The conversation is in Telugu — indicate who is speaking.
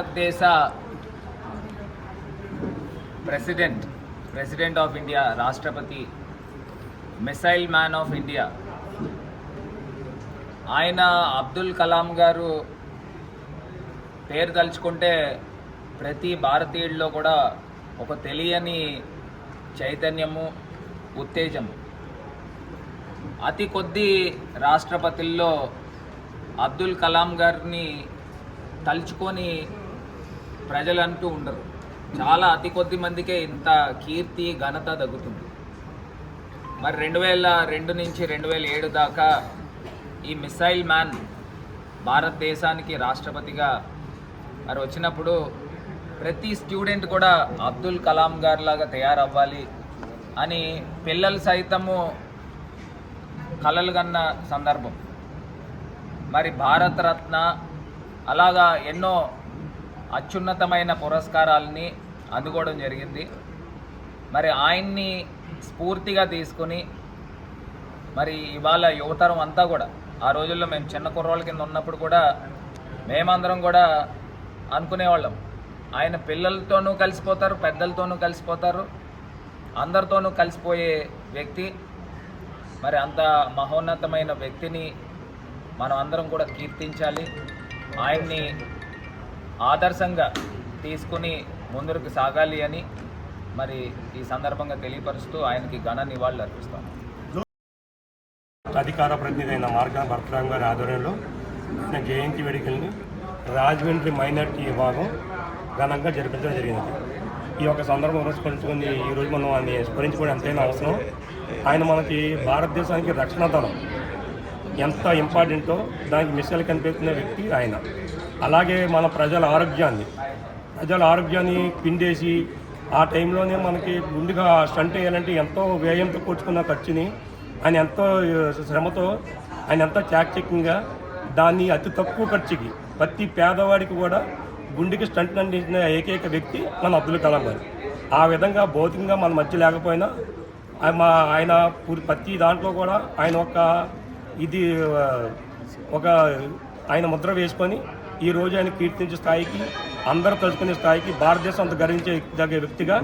Speaker 1: భారతదేశ ప్రెసిడెంట్ ప్రెసిడెంట్ ఆఫ్ ఇండియా రాష్ట్రపతి మిసైల్ మ్యాన్ ఆఫ్ ఇండియా. ఆయన అబ్దుల్ కలాం గారు పేరు తలుచుకుంటే ప్రతి భారతీయుల్లో కూడా ఒక తెలియని చైతన్యము ఉత్తేజము. అతి కొద్ది రాష్ట్రపతుల్లో అబ్దుల్ కలాం గారిని తలుచుకొని ప్రజలు అంటూ ఉండరు. చాలా అతి కొద్ది మందికే ఇంత కీర్తి ఘనత తగ్గుతుంది. మరి రెండు వేల రెండు నుంచి రెండు వేల ఏడు దాకా ఈ మిసైల్ మ్యాన్ భారతదేశానికి రాష్ట్రపతిగా మరి వచ్చినప్పుడు ప్రతి స్టూడెంట్ కూడా అబ్దుల్ కలాం గారిలాగా తయారవ్వాలి అని పిల్లలు సైతము కలలు కన్న సందర్భం. మరి భారతరత్న అలాగా ఎన్నో అత్యున్నతమైన పురస్కారాలని అందుకోవడం జరిగింది. మరి ఆయన్ని స్ఫూర్తిగా తీసుకుని మరి ఇవాళ యువతరం అంతా కూడా ఆ రోజుల్లో మేము చిన్న కుర్రోళ్ళ కింద ఉన్నప్పుడు కూడా మేమందరం కూడా అనుకునేవాళ్ళం. ఆయన పిల్లలతోనూ కలిసిపోతారు పెద్దలతోనూ కలిసిపోతారు అందరితోనూ కలిసిపోయే వ్యక్తి. మరి అంత మహోన్నతమైన వ్యక్తిని మనం అందరం కూడా కీర్తించాలి. ఆయన్ని ఆదర్శంగా తీసుకుని ముందుకు సాగాలి అని మరి ఈ సందర్భంగా తెలియపరుస్తూ ఆయనకి ఘన నివాళులు అర్పిస్తాం.
Speaker 2: అధికార ప్రతినిధి అయిన మార్గా భరతరామ్ గారి ఆధ్వర్యంలో జయంతి వేడుకల్ని రాజమండ్రి మైనార్టీ విభాగం ఘనంగా జరిపించడం జరిగింది. ఈ యొక్క సందర్భం పురస్కరించుకొని ఈరోజు మనం ఆయన్ని స్మరించుకోవడం ఎంతైనా అవసరం. ఆయన మనకి భారతదేశానికి రక్షణ దళం ఎంత ఇంపార్టెంటో దానికి మిషన్లు కనిపెట్టిన వ్యక్తి ఆయన. అలాగే మన ప్రజల ఆరోగ్యాన్ని. ప్రజల ఆరోగ్యాన్ని పిండేసి ఆ టైంలోనే మనకి ముందుగా స్టంట్ వేయాలంటే ఎంతో వ్యయంతో కూర్చుకున్న ఖర్చుని ఆయన ఎంతో శ్రమతో ఆయన ఎంతో చాకచక్యంగా దాన్ని అతి తక్కువ ఖర్చుకి ప్రతి పేదవాడికి కూడా గుండెకి స్టంట్ అందించిన ఏకైక వ్యక్తి మన అబ్దుల్ కలాం గారు. ఆ విధంగా భౌతికంగా మన మధ్య లేకపోయినా మా ఆయన ప్రతి దాంట్లో కూడా ఆయన ఒక ఇది ఒక ఆయన ముద్ర వేసుకొని ఈ రోజు ఆయన కీర్తించే స్థాయికి అందరూ తలుచుకునే స్థాయికి భారతదేశం అంత గర్వించే దగ్గర వ్యక్తిగా